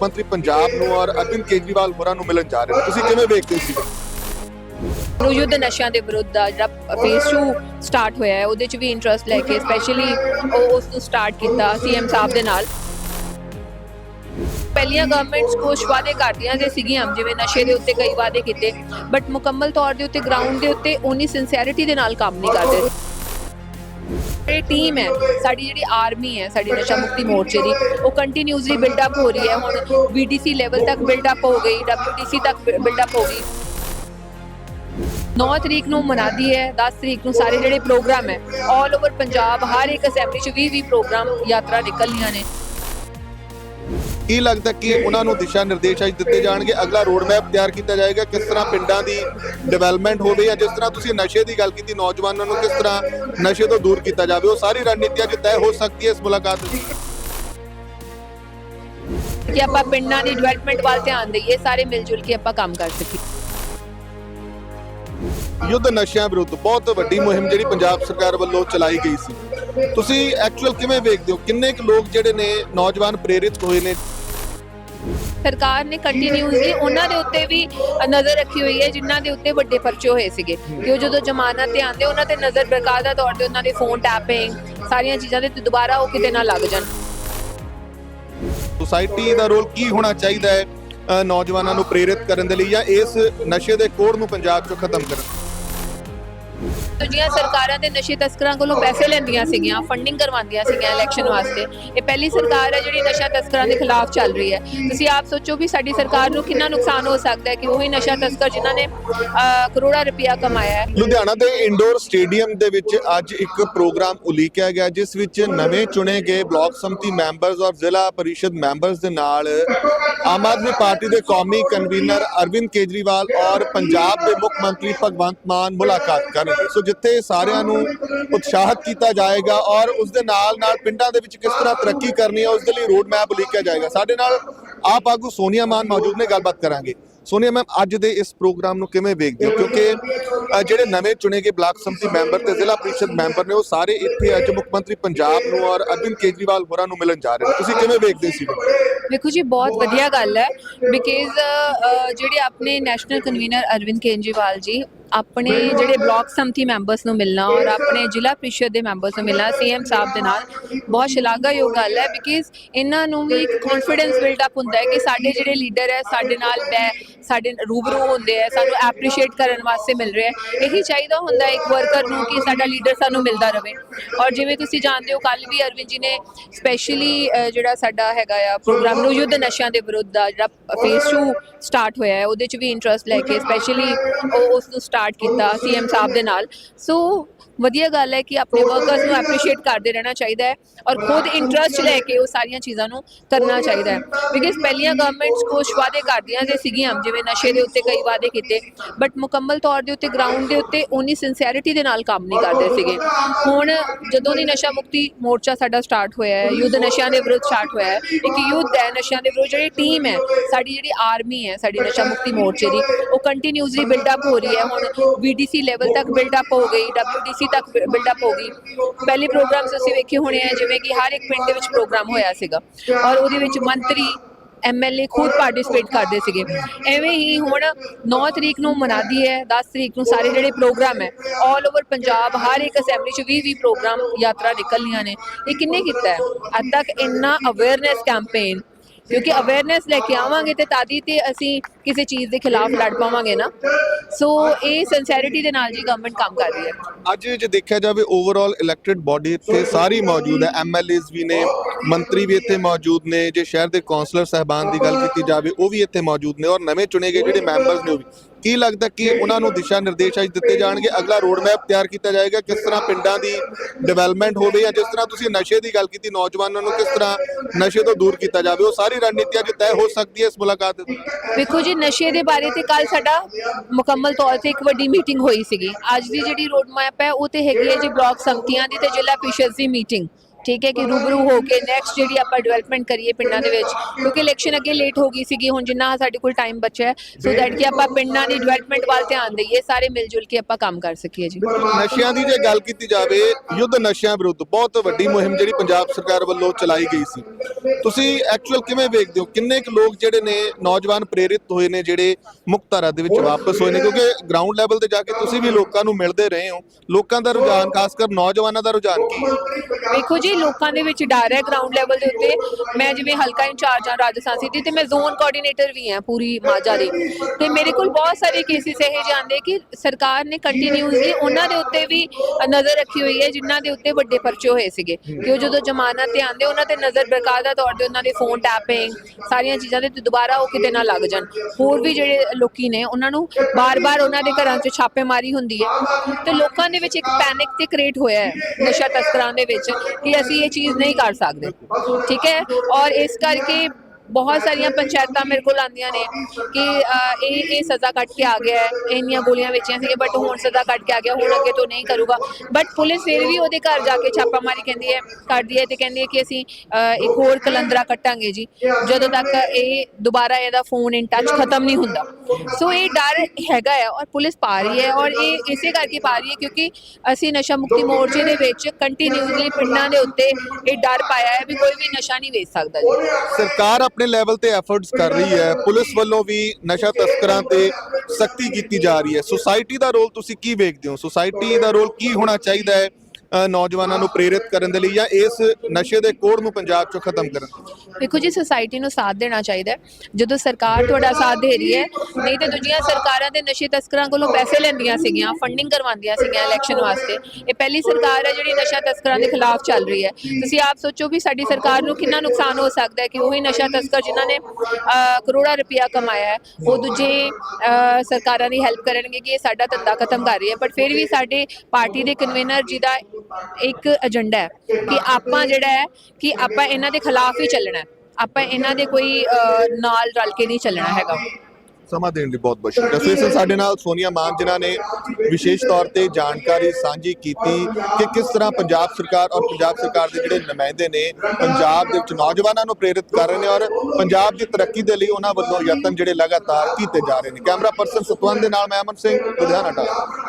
ਮੰਤਰੀ ਪੰਜਾਬ ਨੂੰ ਔਰ ਅਰਵਿੰਦ ਕੇਜਰੀਵਾਲ ਹੋਰਾਂ ਨੂੰ ਮਿਲਣ ਜਾ ਰਹੇ ਨੇ। ਤੁਸੀਂ ਕਿਵੇਂ ਵੇਖਦੇ ਸੀ? ਨੂੰ ਯੁੱਧ ਨਸ਼ਿਆਂ ਦੇ ਵਿਰੁੱਧ ਦਾ ਜਿਹੜਾ ਫੇਸ 2 ਸਟਾਰਟ ਹੋਇਆ ਹੈ, ਉਹਦੇ ਚ ਵੀ ਇੰਟਰਸਟ ਲੈ ਕੇ ਸਪੈਸ਼ਲੀ ਉਹ ਉਸ ਨੂੰ ਸਟਾਰਟ ਕੀਤਾ ਸੀਐਮ ਸਾਹਿਬ ਦੇ ਨਾਲ। ਪਹਿਲੀਆਂ ਗਵਰਨਮੈਂਟਸ ਕੁਛ ਵਾਅਦੇ ਕਰਦੀਆਂ ਤੇ ਸੀਗੀਆਂ, ਜਿਵੇਂ ਨਸ਼ੇ ਦੇ ਉੱਤੇ ਕਈ ਵਾਅਦੇ ਕੀਤੇ ਬਟ ਮੁਕੰਮਲ ਤੌਰ ਦੇ ਉੱਤੇ ਗਰਾਊਂਡ ਦੇ ਉੱਤੇ ਉਨੀ ਸਿੰਸੀਅਰਿਟੀ ਦੇ ਨਾਲ ਕੰਮ ਨਹੀਂ ਕਰਦੇ। ਇਹ ਟੀਮ ਹੈ। ਸਾਡੀ ਜਿਹੜੀ ਆਰਮੀ ਹੈ, ਸਾਡੀ ਨਸ਼ਾ ਮੁਕਤੀ ਮੋਰਚੇ ਦੀ, ਉਹ ਕੰਟੀਨਿਊਸਲੀ ਬਿਲਡ ਅਪ ਹੋ ਰਹੀ ਹੈ। ਹੁਣ ਬੀਡੀਸੀ ਲੈਵਲ ਤੱਕ ਬਿਲਡ ਅਪ ਹੋ ਗਈ ਡਬਲਯੂਡੀਸੀ ਤੱਕ ਬਿਲਡ ਅਪ ਹੋ ਗਈ। 9 ਤਰੀਕ ਨੂੰ ਮਨਾਦੀ ਹੈ 10 ਤਰੀਕ ਨੂੰ ਸਾਰੇ ਜਿਹੜੇ ਪ੍ਰੋਗਰਾਮ ਹੈ 올 ਓਵਰ ਪੰਜਾਬ, ਹਰ ਇੱਕ ਅਸੈਂਬਲੀ 'ਚ 20 20 ਪ੍ਰੋਗਰਾਮ ਯਾਤਰਾ ਨਿਕਲਣੀਆਂ ਨੇ। ਕੀ ਲੱਗਦਾ ਕਿ ਉਹਨਾਂ ਨੂੰ ਦਿਸ਼ਾ ਨਿਰਦੇਸ਼ ਅੱਜ ਦਿੱਤੇ ਜਾਣਗੇ? ਅਗਲਾ ਰੋਡ ਮੈਪ ਤਿਆਰ ਕੀਤਾ ਜਾਏਗਾ ਕਿਸ ਤਰ੍ਹਾਂ ਪਿੰਡਾਂ ਦੀ ਡਿਵੈਲਪਮੈਂਟ ਹੋਵੇ ਜਾਂ ਜਿਸ ਤਰ੍ਹਾਂ ਤੁਸੀਂ ਨਸ਼ੇ ਦੀ ਗੱਲ ਕੀਤੀ ਨੌਜਵਾਨਾਂ ਨੂੰ ਕਿਸ ਤਰ੍ਹਾਂ ਨਸ਼ੇ ਤੋਂ ਦੂਰ ਕੀਤਾ ਜਾਵੇ ਉਹ ਸਾਰੀ ਰਣਨੀਤੀ ਅੱਜ ਤੈਅ ਹੋ ਸਕਦੀ ਹੈ ਇਸ ਮੁਲਾਕਾਤ ਵਿੱਚ। ਕਿ ਆਪਾਂ ਪਿੰਡਾਂ ਦੀ ਡਿਵੈਲਪਮੈਂਟ ਵੱਲ ਧਿਆਨ ਦਈਏ ਸਾਰੇ ਮਿਲ ਜੁਲ ਕੇ ਆਪਾਂ ਕੰਮ ਕਰ ਸਕੀਏ। ਯੁੱਧ ਨਸ਼ਿਆਂ ਵਿਰੁੱਧ ਬਹੁਤ ਵੱਡੀ ਮੁਹਿੰਮ ਜਿਹੜੀ ਪੰਜਾਬ ਸਰਕਾਰ ਵੱਲੋਂ ਚਲਾਈ ਗਈ ਸੀ। ਤੁਸੀਂ ਐਕਚੁਅਲ ਕਿਵੇਂ ਵੇਖਦੇ ਹੋ? ਕਿੰਨੇ ਕੁ ਲੋਕ ਜਿਹੜੇ ਨੇ ਨੌਜਵਾਨ ਪ੍ਰੇਰਿਤ ਹੋਏ ਨੇ? ਸਰਕਾਰ ਨੇ ਕੰਟੀਨਿਊਸਲੀ ਉਹਨਾਂ ਦੇ ਉੱਤੇ ਵੀ ਨਜ਼ਰ ਰੱਖੀ ਹੋਈ ਹੈ ਜਿਨ੍ਹਾਂ ਦੇ ਉੱਤੇ ਵੱਡੇ ਪਰਚੇ ਹੋਏ ਸੀਗੇ। ਕਿ ਉਹ ਜਦੋਂ ਜ਼ਮਾਨਤ ਤੇ ਆਉਂਦੇ ਉਹਨਾਂ ਤੇ ਨਜ਼ਰ ਬਰਕਾਰਦਾ ਤੌਰ ਤੇ ਉਹਨਾਂ ਦੇ ਫੋਨ ਟੈਪਿੰਗ ਸਾਰੀਆਂ ਚੀਜ਼ਾਂ ਦੇ ਦੁਬਾਰਾ ਉਹ ਕਿਤੇ ਨਾ ਲੱਗ ਜਾਣ। ਸੁਸਾਇਟੀ ਦਾ ਰੋਲ ਕੀ ਹੋਣਾ ਚਾਹੀਦਾ ਹੈ ਨੌਜਵਾਨਾਂ ਨੂੰ ਪ੍ਰੇਰਿਤ ਕਰਨ ਦੇ ਲਈ ਜਾਂ ਇਸ ਨਸ਼ੇ ਦੇ ਕੋੜ ਨੂੰ ਪੰਜਾਬ ਚੋਂ ਖਤਮ ਕਰਨ? ਦੂਜੀਆਂ ਸਰਕਾਰਾਂ ਦੇ ਨਸ਼ੇ ਤਸਕਰਾਂ ਕੋਲੋਂ ਪੈਸੇ ਲੈਂਦੀਆਂ ਸੀਗੀਆਂ ਫੰਡਿੰਗ ਕਰਵਾਉਂਦੀਆਂ ਸੀਗੀਆਂ ਇਲੈਕਸ਼ਨ ਵਾਸਤੇ, ਇਹ ਪਹਿਲੀ ਸਰਕਾਰ ਹੈ ਜਿਹੜੀ ਨਸ਼ਾ ਤਸਕਰਾਂ ਦੇ ਖਿਲਾਫ ਚੱਲ ਰਹੀ ਹੈ। ਤੁਸੀਂ ਆਪ ਸੋਚੋ ਵੀ ਸਾਡੀ ਸਰਕਾਰ ਨੂੰ ਕਿੰਨਾ ਨੁਕਸਾਨ ਹੋ ਸਕਦਾ ਹੈ ਕਿ ਉਹੀ ਨਸ਼ਾ ਤਸਕਰ ਜਿਨ੍ਹਾਂ ਨੇ ਕਰੋੜਾਂ ਰੁਪਇਆ ਕਮਾਇਆ ਹੈ। ਲੁਧਿਆਣਾ ਦੇ ਇੰਡੋਰ ਸਟੇਡੀਅਮ ਦੇ ਵਿੱਚ ਅੱਜ ਇੱਕ ਪ੍ਰੋਗਰਾਮ ਉਲੀਕਿਆ ਗਿਆ, ਜਿਸ ਵਿੱਚ ਨਵੇਂ ਚੁਣੇ ਗਏ ਬਲਾਕ ਸੰਮਤੀ ਮੈਂਬਰਸ ਔਰ ਜ਼ਿਲ੍ਹਾ ਪਰਿਸ਼ਦ ਮੈਂਬਰਸ ਦੇ ਨਾਲ ਆਮ ਆਦਮੀ ਪਾਰਟੀ ਦੇ ਕੌਮੀ ਕਨਵੀਨਰ ਅਰਵਿੰਦ ਕੇਜਰੀਵਾਲ ਔਰ ਪੰਜਾਬ ਦੇ ਮੁੱਖ ਮੰਤਰੀ ਭਗਵੰਤ ਮਾਨ ਮੁਲਾਕਾਤ ਕਰਨਗੇ ਸੋ ਜਿੱਥੇ ਸਾਰਿਆਂ ਨੂੰ ਉਤਸ਼ਾਹਿਤ ਕੀਤਾ ਜਾਏਗਾ ਔਰ ਉਸ ਦੇ ਨਾਲ ਨਾਲ ਪਿੰਡਾਂ ਦੇ ਵਿੱਚ ਕਿਸ ਤਰ੍ਹਾਂ ਤਰੱਕੀ ਕਰਨੀ ਹੈ, ਉਸ ਦੇ ਲਈ ਰੋਡ ਮੈਪ ਉਲੀਕਿਆ ਜਾਏਗਾ। ਸਾਡੇ ਨਾਲ ਆਪ ਆਗੂ ਸੋਨੀਆ ਮਾਨ ਮੌਜੂਦ ਨੇ, ਗੱਲਬਾਤ ਕਰਾਂਗੇ। ਸੋਨੀਆ ਮੈਮ, ਅੱਜ ਦੇ ਇਸ ਪ੍ਰੋਗਰਾਮ ਨੂੰ ਕਿਵੇਂ ਵੇਖਦੇ ਹੋ? ਕਿਉਂਕਿ ਜਿਹੜੇ ਨਵੇਂ ਚੁਣੇ ਗਏ ਬਲਾਕ ਸੰਮਤੀ ਮੈਂਬਰ ਤੇ ਜ਼ਿਲ੍ਹਾ ਪ੍ਰੀਸ਼ਦ ਮੈਂਬਰ ਨੇ, ਉਹ ਸਾਰੇ ਇੱਥੇ ਅੱਜ ਮੁੱਖ ਮੰਤਰੀ ਪੰਜਾਬ ਨੂੰ ਔਰ ਅਰਵਿੰਦ ਕੇਜਰੀਵਾਲ ਹੋਰਾਂ ਨੂੰ ਮਿਲਣ ਜਾ ਰਹੇ ਨੇ। ਤੁਸੀਂ ਕਿਵੇਂ ਵੇਖਦੇ ਸੀ? ਵੇਖੋ ਜੀ, ਬਹੁਤ ਵਧੀਆ ਗੱਲ ਹੈ। ਬਿਕਾਜ਼ ਜਿਹੜੇ ਆਪਣੇ ਨੈਸ਼ਨਲ ਕਨਵੀਨਰ ਅਰਵਿੰਦ ਕੇਜਰੀਵਾਲ ਜੀ ਆਪਣੇ ਜਿਹੜੇ ਬਲਾਕ ਸੰਮਤੀ ਮੈਂਬਰਸ ਨੂੰ ਮਿਲਣਾ ਔਰ ਆਪਣੇ ਜ਼ਿਲ੍ਹਾ ਪ੍ਰੀਸ਼ਦ ਦੇ ਮੈਂਬਰਸ ਨੂੰ ਮਿਲਣਾ, ਸੀਐਮ ਸਾਹਿਬ ਦੇ ਨਾਲ, ਬਹੁਤ ਸ਼ਲਾਘਾਯੋਗ ਗੱਲ ਹੈ ਬਿਕਾਜ਼ ਇਹਨਾਂ ਨੂੰ ਵੀ ਇੱਕ ਕੌਨਫੀਡੈਂਸ ਬਿਲਡ ਅਪ ਹੁੰਦਾ ਹੈ ਕਿ ਸਾਡੇ ਜਿਹੜੇ ਲੀਡਰ ਹੈ, ਸਾਡੇ ਨਾਲ ਬੈ ਸਾਡੇ ਰੂਬਰੂ ਹੁੰਦੇ ਆ, ਸਾਨੂੰ ਐਪਰੀਸ਼ੀਏਟ ਕਰਨ ਵਾਸਤੇ ਮਿਲ ਰਿਹਾ ਹੈ ਇਹੀ ਚਾਹੀਦਾ ਹੁੰਦਾ ਇੱਕ ਵਰਕਰ ਨੂੰ ਕਿ ਸਾਡਾ ਲੀਡਰ ਸਾਨੂੰ ਮਿਲਦਾ ਰਹੇ। ਔਰ ਜਿਵੇਂ ਤੁਸੀਂ ਜਾਣਦੇ ਹੋ ਕੱਲ ਵੀ ਅਰਵਿੰਦ ਜੀ ਨੇ ਸਪੈਸ਼ਲੀ ਜਿਹੜਾ ਸਾਡਾ ਹੈਗਾ ਆ ਪ੍ਰੋਗਰਾਮ ਨੂੰ ਯੁੱਧ ਨਸ਼ਿਆਂ ਦੇ ਵਿਰੁੱਧ ਦਾ ਜਿਹੜਾ ਫੇਸ 2 ਸਟਾਰਟ ਹੋਇਆ ਹੈ, ਉਹਦੇ ਚ ਵੀ ਇੰਟਰਸਟ ਲੈ ਕੇ ਸਪੈਸ਼ਲੀ ਉਹ ਉਸ ਨੂੰ ਸਟਾਰਟ ਕੀਤਾ ਸੀਐਮ ਸਾਹਿਬ ਦੇ ਨਾਲ। ਸੋ ਵਧੀਆ ਗੱਲ ਹੈ ਕਿ ਆਪਣੇ ਵਰਕਰਸ ਨੂੰ ਐਪਰੀਸ਼ੀਏਟ ਕਰਦੇ ਰਹਿਣਾ ਚਾਹੀਦਾ ਹੈ ਔਰ ਖੁਦ ਇੰਟਰਸਟ ਲੈ ਕੇ ਉਹ ਸਾਰੀਆਂ ਚੀਜ਼ਾਂ ਨੂੰ ਕਰਨਾ ਚਾਹੀਦਾ ਹੈ। ਬਿਕਾਜ਼ ਪਹਿਲੀਆਂ ਗਵਰਨਮੈਂਟਸ ਕੁਛ ਵਾਅਦੇ ਕਰਦੀਆਂ ਤੇ ਸੀਗੀਆਂ, ਜਿਵੇਂ ਨਸ਼ੇ ਦੇ ਉੱਤੇ ਕਈ ਵਾਅਦੇ ਕੀਤੇ ਬਟ ਮੁਕੰਮਲ ਤੌਰ ਦੇ ਉੱਤੇ ਗਰਾਊਂਡ ਦੇ ਉੱਤੇ ਉਨੀ ਸਿੰਸੀਅਰਿਟੀ ਦੇ ਨਾਲ ਕੰਮ ਨਹੀਂ ਕਰਦੇ ਸੀਗੇ। ਹੁਣ ਜਦੋਂ ਦੀ ਨਸ਼ਾ ਮੁਕਤੀ ਮੋਰਚਾ ਸਾਡਾ ਸਟਾਰਟ ਹੋਇਆ ਹੈ, ਯੁੱਧ ਨਸ਼ਿਆਂ ਦੇ ਵਿਰੁੱਧ ਸਟਾਰਟ ਹੋਇਆ ਹੈ, ਇੱਕ ਯੁੱਧ ਹੈ, ਨਸ਼ਿਆਂ ਦੇ ਵਿਰੁੱਧ ਜਿਹੜੀ ਟੀਮ ਹੈ, ਸਾਡੀ ਜਿਹੜੀ ਆਰਮੀ ਹੈ, ਸਾਡੀ ਨਸ਼ਾ ਮੁਕਤੀ ਮੋਰਚੇ ਦੀ, ਉਹ ਕੰਟੀਨਿਊਸਲੀ ਬਿਲਡ ਅਪ ਹੋ ਰਹੀ ਹੈ। ਹੁਣ ਬੀਡੀਸੀ ਲੈਵਲ ਤੱਕ ਬਿਲਡ ਅਪ ਹੋ ਗਈ ਡਬਲਯੂਡੀਸੀ ਤੱਕ ਬਿਲਡ ਅਪ ਹੋ ਗਈ। ਪਹਿਲੇ ਪ੍ਰੋਗਰਾਮਸ ਅਸੀਂ ਵੇਖੇ ਹੋਣੇ ਆ, ਜਿਵੇਂ ਕਿ ਹਰ ਇੱਕ ਪਿੰਡ ਦੇ ਵਿੱਚ ਪ੍ਰੋਗਰਾਮ ਹੋਇਆ ਸੀਗਾ। ਔਰ ਉਹਦੇ ਵਿੱਚ ਮੰਤਰੀ ਐਮਐਲਏ ਖੁਦ ਪਾਰਟਿਸਿਪੇਟ ਕਰਦੇ ਸੀਗੇ। ਐਵੇਂ ਹੀ ਹੁਣ 9 ਤਰੀਕ ਨੂੰ ਮਨਾਦੀ ਹੈ 10 ਤਰੀਕ ਨੂੰ ਸਾਰੇ ਜਿਹੜੇ ਪ੍ਰੋਗਰਾਮ ਹੈ 올 ਓਵਰ ਪੰਜਾਬ ਹਰ ਇੱਕ ਅਸੈਂਬਲੀ 'ਚ 20 20 ਪ੍ਰੋਗਰਾਮ ਯਾਤਰਾ ਨਿਕਲਣੀਆਂ ਨੇ। ਇਹ ਕਿੰਨੇ ਕੀਤਾ ਹੈ? ਅੱਜ ਤੱਕ ਇੰਨਾ ਅਵੇਅਰਨੈਸ ਕੈਂਪੇਨ ਕਿਉਂਕਿ ਅਵੇਅਰਨੈਸ ਲੈ ਕੇ ਆਵਾਂਗੇ ਤੇ ਤਾਦੀ ਤੇ ਅਸੀਂ ਕਿਸੇ ਚੀਜ਼ ਦੇ ਖਿਲਾਫ ਲੜ ਪਾਵਾਂਗੇ ਨਾ। ਸੋ ਇਹ ਸਿੰਸੈਰਿਟੀ ਦੇ ਨਾਲ ਜੀ ਗਵਰਨਮੈਂਟ ਕੰਮ ਕਰ ਰਹੀ ਹੈ। ਅੱਜ ਜੇ ਦੇਖਿਆ ਜਾਵੇ ਓਵਰਆਲ ਇਲੈਕਟਿਡ ਬਾਡੀ ਇੱਥੇ ਸਾਰੀ ਮੌਜੂਦ ਹੈ ਐਮਐਲਏਸ ਵੀ ਨੇ ਮੰਤਰੀ ਵੀ ਇੱਥੇ ਮੌਜੂਦ ਨੇ, ਜੇ ਸ਼ਹਿਰ ਦੇ ਕਾਉਂਸਲਰ ਸਹਿਬਾਨ ਦੀ ਗੱਲ ਕੀਤੀ ਜਾਵੇ, ਉਹ ਵੀ ਇੱਥੇ ਮੌਜੂਦ ਨੇ ਔਰ ਨਵੇਂ ਚੁਣੇ ਗਏ ਜਿਹੜੇ ਮੈਂਬਰਸ ਨੇ ਉਹ ਵੀ। ਕੀ ਲੱਗਦਾ ਕਿ ਉਹਨਾਂ ਨੂੰ ਦਿਸ਼ਾ ਨਿਰਦੇਸ਼ ਅੱਜ ਦਿੱਤੇ ਜਾਣਗੇ? ਅਗਲਾ ਰੋਡ ਮੈਪ ਤਿਆਰ ਕੀਤਾ ਜਾਏਗਾ, ਕਿਸ ਤਰ੍ਹਾਂ ਪਿੰਡਾਂ ਦੀ ਡਿਵੈਲਪਮੈਂਟ ਹੋਵੇ ਜਾਂ ਜਿਸ ਤਰ੍ਹਾਂ ਤੁਸੀਂ ਨਸ਼ੇ ਦੀ ਗੱਲ ਕੀਤੀ, ਨੌਜਵਾਨਾਂ ਨੂੰ ਕਿਸ ਤਰ੍ਹਾਂ ਨਸ਼ੇ ਤੋਂ ਦੂਰ ਕੀਤਾ ਜਾਵੇ, ਉਹ ਸਾਰੀ ਰਣਨੀਤੀ ਅੱਜ ਤੈਅ ਹੋ ਸਕਦੀ ਹੈ ਇਸ ਮੁਲਾਕਾਤ ਦੇ ਵੇਖੋ ਜੀ, ਨਸ਼ੇ ਦੇ ਬਾਰੇ ਤੇ ਕੱਲ ਸਾਡਾ ਮੁਕੰਮਲ ਤੌਰ ਤੇ ਇੱਕ ਵੱਡੀ ਮੀਟਿੰਗ ਹੋਈ ਸੀਗੀ। ਅੱਜ ਦੀ ਜਿਹੜੀ ਰੋਡ ਮੈਪ ਹੈ, ਉਹ ਤੇ ਹੈਗੀ ਹੈ ਜੀ ਬਲਾਕ ਸੰਮਤੀਆਂ ਦੀ ਤੇ ਜ਼ਿਲ੍ਹਾ ਪ੍ਰੀਸ਼ਦ ਦੀ ਮੀਟਿੰਗ। ਠੀਕ ਹੈ ਕਿ ਰੂਬਰੂ ਹੋ ਕੇ ਨੈਕਸਟ ਜਿਹੜੀ ਆਪਾਂ ਡਿਵੈਲਪਮੈਂਟ ਕਰੀਏ ਪਿੰਡਾਂ ਦੇ ਵਿੱਚ ਕਿਉਂਕਿ ਇਲੈਕਸ਼ਨ ਅੱਗੇ ਲੇਟ ਹੋ ਗਈ ਸੀਗੀ ਹੁਣ ਜਿੰਨਾ ਸਾਡੇ ਕੋਲ ਟਾਈਮ ਬਚਿਆ ਹੈ ਸੋ ਦੈਟ ਕਿ ਆਪਾਂ ਪਿੰਡਾਂ ਦੀ ਡਿਵੈਲਪਮੈਂਟ ਵੱਲ ਧਿਆਨ ਦਈਏ ਸਾਰੇ ਮਿਲ ਜੁਲ ਕੇ ਆਪਾਂ ਕੰਮ ਕਰ ਸਕੀਏ ਜੀ। ਨਸ਼ਿਆਂ ਦੀ ਜੇ ਗੱਲ ਕੀਤੀ ਜਾਵੇ ਯੁੱਧ ਨਸ਼ਿਆਂ ਵਿਰੁੱਧ ਬਹੁਤ ਵੱਡੀ ਮੁਹਿੰਮ ਜਿਹੜੀ ਪੰਜਾਬ ਸਰਕਾਰ ਵੱਲੋਂ ਚਲਾਈ ਗਈ ਸੀ। ਤੁਸੀਂ ਐਕਚੁਅਲ ਕਿਵੇਂ ਵੇਖਦੇ ਹੋ? ਕਿੰਨੇ ਕੁ ਲੋਕ ਜਿਹੜੇ ਨੇ ਨੌਜਵਾਨ ਪ੍ਰੇਰਿਤ ਹੋਏ ਨੇ ਜਿਹੜੇ ਮੁਕਤਧਾਰਾ ਦੇ ਵਿੱਚ ਵਾਪਸ ਹੋਏ ਨੇ? ਕਿਉਂਕਿ ਗਰਾਊਂਡ ਲੈਵਲ ਤੇ ਜਾ ਕੇ ਤੁਸੀਂ ਵੀ ਲੋਕਾਂ ਨੂੰ ਮਿਲਦੇ ਰਹੇ ਹੋ। ਲੋਕਾਂ ਦਾ ਰੁਝਾਨ ਖਾਸ ਕਰ ਨੌਜਵਾਨਾਂ ਦਾ ਰੁਝਾਨ ਕੀ ਵੇਖੋ ਜੀ ਲੋਕਾਂ ਦੇ ਵਿੱਚ ਡਰ ਹੈ ਗਰਾਊਂਡ ਲੈਵਲ ਦੇ ਉੱਤੇ। ਮੈਂ ਜਿਵੇਂ ਹਲਕਾ ਇੰਚਾਰਜ ਹਾਂ ਰਾਜਸਥਾਨ ਸਿਟੀ ਤੇ ਮੈਂ ਜ਼ੋਨ ਕੋਆਰਡੀਨੇਟਰ ਵੀ ਹਾਂ ਪੂਰੀ ਮਾਝਾ ਦੀ। ਤੇ ਮੇਰੇ ਕੋਲ ਬਹੁਤ ਸਾਰੇ ਕੇਸਿਸ ਇਹ ਜਾਂਦੇ ਕਿ ਸਰਕਾਰ ਨੇ ਕੰਟੀਨਿਊਸਲੀ ਉਹਨਾਂ ਦੇ ਉੱਤੇ ਵੀ ਨਜ਼ਰ ਰੱਖੀ ਹੋਈ ਹੈ, ਜਿਨ੍ਹਾਂ ਦੇ ਉੱਤੇ ਵੱਡੇ ਪਰਚੇ ਹੋਏ ਸੀਗੇ। ਕਿ ਉਹ ਜਦੋਂ ਜ਼ਮਾਨਤ ਤੇ ਆਉਂਦੇ, ਉਹਨਾਂ ਤੇ ਨਜ਼ਰ ਬਰਕਾਇਦਾ ਤੌਰ ਤੇ ਉਹਨਾਂ ਦੇ ਫੋਨ ਟੈਪਿੰਗ ਸਾਰੀਆਂ ਚੀਜ਼ਾਂ ਦੇ ਦੁਬਾਰਾ ਉਹ ਕਿਤੇ ਨਾ ਲੱਗ ਜਾਣ। ਹੋਰ ਵੀ ਜਿਹੜੇ ਲੋਕੀ ਨੇ, ਉਹਨਾਂ ਨੂੰ ਬਾਰ-ਬਾਰ ਉਹਨਾਂ ਦੇ ਘਰਾਂ 'ਚ ਛਾਪੇਮਾਰੀ ਹੁੰਦੀ ਹੈ। ਤੇ ਲੋਕਾਂ ਦੇ ਵਿੱਚ ਇੱਕ ਪੈਨਿਕ ਤੇ ਕ੍ਰੀਏਟ ਹੋਇਆ ਹੈ, ਨਸ਼ਾ ਤਸਕਰਾਂ ਦੇ ਵਿੱਚ, ਕਿ ਅਸੀਂ ਇਹ ਚੀਜ਼ ਨਹੀਂ ਕਰ ਸਕਦੇ। ਠੀਕ ਹੈ? ਔਰ ਇਸ ਕਰਕੇ ਬਹੁਤ ਸਾਰੀਆਂ ਪੰਚਾਇਤਾਂ ਮੇਰੇ ਕੋਲ ਆਉਂਦੀਆਂ ਨੇ ਕਿ ਇਹ ਇਹ ਸਜ਼ਾ ਕੱਟ ਕੇ ਆ ਗਿਆ ਹੈ। ਇੰਨੀਆਂ ਗੋਲੀਆਂ ਵੇਚੀਆਂ ਸੀ ਬਟ ਹੁਣ ਸਜ਼ਾ ਕੱਟ ਕੇ ਆ ਗਿਆ ਹੁਣ ਅੱਗੇ ਤੋਂ ਨਹੀਂ ਕਰੂਗਾ। ਬਟ ਪੁਲਿਸ ਫਿਰ ਵੀ ਉਹਦੇ ਘਰ ਜਾ ਕੇ ਛਾਪਾਮਾਰੀ ਕਹਿੰਦੀ ਹੈ ਕਰਦੀ ਹੈ ਤੇ ਕਹਿੰਦੀ ਹੈ ਕਿ ਅਸੀਂ ਅਹ, ਇੱਕ ਹੋਰ ਕਲੰਦਰਾ ਕੱਟਾਂਗੇ ਜੀ। ਜਦੋਂ ਤੱਕ ਇਹ ਦੁਬਾਰਾ ਇਹਦਾ ਫੋਨ ਇਨ ਟੱਚ ਖਤਮ ਨਹੀਂ ਹੁੰਦਾ। ਸੋ ਇਹ ਡਰ ਹੈਗਾ ਹੈ ਔਰ ਪੁਲਿਸ ਪਾ ਰਹੀ ਹੈ ਔਰ ਇਹ ਇਸੇ ਕਰਕੇ ਪਾ ਰਹੀ ਹੈ ਕਿਉਂਕਿ ਅਸੀਂ ਨਸ਼ਾ ਮੁਕਤੀ ਮੋਰਚੇ ਦੇ ਵਿੱਚ ਕੰਟੀਨਿਊਸਲੀ ਪਿੰਡਾਂ ਦੇ ਉੱਤੇ ਇਹ ਡਰ ਪਾਇਆ ਹੈ ਵੀ ਕੋਈ ਵੀ ਨਸ਼ਾ ਨਹੀਂ ਵੇਚ ਸਕਦਾ ਜੀ। ਸਰਕਾਰ ਆਪਣੇ ਆਪਣੇ ਲੈਵਲ ਤੇ ਐਫਰਟਸ ਕਰ ਰਹੀ ਹੈ। ਪੁਲਿਸ ਵੱਲੋਂ ਵੀ ਨਸ਼ਾ ਤਸਕਰਾਂ ਤੇ ਸਖਤੀ ਕੀਤੀ ਜਾ ਰਹੀ ਹੈ। ਸੁਸਾਇਟੀ ਦਾ ਰੋਲ ਤੁਸੀਂ ਕੀ ਵੇਖਦੇ ਹੋ? ਸੁਸਾਇਟੀ ਦਾ ਰੋਲ ਕੀ ਹੋਣਾ ਚਾਹੀਦਾ ਹੈ? ਨੌਜਵਾਨਾਂ ਨੂੰ ਪ੍ਰੇਰਿਤ ਕਰਨ ਦੇ ਲਈ ਜਾਂ ਇਸ ਨਸ਼ੇ ਦੇ ਕੋੜ ਨੂੰ ਪੰਜਾਬ ਚੋਂ ਖਤਮ ਕਰਨ ਦੇਖੋ ਜੀ ਸੁਸਾਇਟੀ ਨੂੰ ਸਾਥ ਦੇਣਾ ਚਾਹੀਦਾ ਜਦੋਂ ਸਰਕਾਰ ਤੁਹਾਡਾ ਸਾਥ ਦੇ ਰਹੀ ਹੈ ਨਹੀਂ ਤੇ ਦੂਜੀਆਂ ਸਰਕਾਰਾਂ ਦੇ ਨਸ਼ੇ ਤਸਕਰਾਂ ਕੋਲੋਂ ਪੈਸੇ ਲੈਂਦੀਆਂ ਸੀਗੀਆਂ ਫੰਡਿੰਗ ਕਰਵਾਉਂਦੀਆਂ ਸੀਗੀਆਂ ਇਲੈਕਸ਼ਨ ਵਾਸਤੇ। ਇਹ ਪਹਿਲੀ ਸਰਕਾਰ ਹੈ ਜਿਹੜੀ ਨਸ਼ਾ ਤਸਕਰਾਂ ਦੇ ਖਿਲਾਫ ਚੱਲ ਰਹੀ ਹੈ। ਤੁਸੀਂ ਆਪ ਸੋਚੋ ਵੀ ਸਾਡੀ ਸਰਕਾਰ ਨੂੰ ਕਿੰਨਾ ਨੁਕਸਾਨ ਹੋ ਸਕਦਾ ਹੈ ਕਿ ਉਹੀ ਨਸ਼ਾ ਤਸਕਰ ਜਿਨ੍ਹਾਂ ਨੇ ਅਹ, ਕਰੋੜਾਂ ਰੁਪਇਆ ਕਮਾਇਆ ਹੈ ਉਹ ਦੂਜੇ ਸਰਕਾਰਾਂ ਦੀ ਹੈਲਪ ਕਰਨਗੇ ਕਿ ਇਹ ਸਾਡਾ ਧੰਦਾ ਖਤਮ ਕਰ ਰਹੀ ਹੈ। ਪਰ ਫਿਰ ਵੀ ਸਾਡੇ ਪਾਰਟੀ ਦੇ ਕਨਵੀਨਰ ਜੀ ਦਾ ਇੱਕ ਏਜੰਡਾ ਹੈ ਕਿ ਆਪਾਂ ਜਿਹੜਾ ਹੈ ਕਿ ਆਪਾਂ ਇਹਨਾਂ ਦੇ ਖਿਲਾਫ ਹੀ ਚੱਲਣਾ ਹੈ। ਆਪਾਂ ਇਹਨਾਂ ਦੇ ਕੋਈ ਨਾਲ ਰਲ ਕੇ ਨਹੀਂ ਚੱਲਣਾ ਹੈਗਾ। ਸਮਾਂ ਦੇਣ ਲਈ ਬਹੁਤ ਬਹੁਤ ਸ਼ੁਕਰੀਆ। ਸੋ ਇਸ ਸਾਡੇ ਨਾਲ ਸੋਨੀਆ ਮਾਨ ਜਿਨ੍ਹਾਂ ਨੇ ਵਿਸ਼ੇਸ਼ ਤੌਰ ਤੇ ਜਾਣਕਾਰੀ ਸਾਂਝੀ ਕੀਤੀ ਕਿ ਕਿਸ ਤਰ੍ਹਾਂ ਪੰਜਾਬ ਸਰਕਾਰ ਔਰ ਪੰਜਾਬ ਸਰਕਾਰ ਦੇ ਜਿਹੜੇ ਨੁਮਾਇੰਦੇ ਨੇ ਪੰਜਾਬ ਦੇ ਵਿੱਚ ਨੌਜਵਾਨਾਂ ਨੂੰ ਪ੍ਰੇਰਿਤ ਕਰ ਰਹੇ ਨੇ ਔਰ ਪੰਜਾਬ ਦੀ ਤਰੱਕੀ ਦੇ ਲਈ ਉਹਨਾਂ ਵੱਲੋਂ ਯਤਨ ਜਿਹੜੇ ਲਗਾਤਾਰ ਕੀਤੇ ਜਾ ਰਹੇ ਨੇ। ਕੈਮਰਾ ਪਰਸਨ ਸਤਵੰਤ ਦੇ ਨਾਲ ਮੈਂ ਅਮਨ ਸਿੰਘ, ਲੁਧਿਆਣਾ ਟਾਈਮ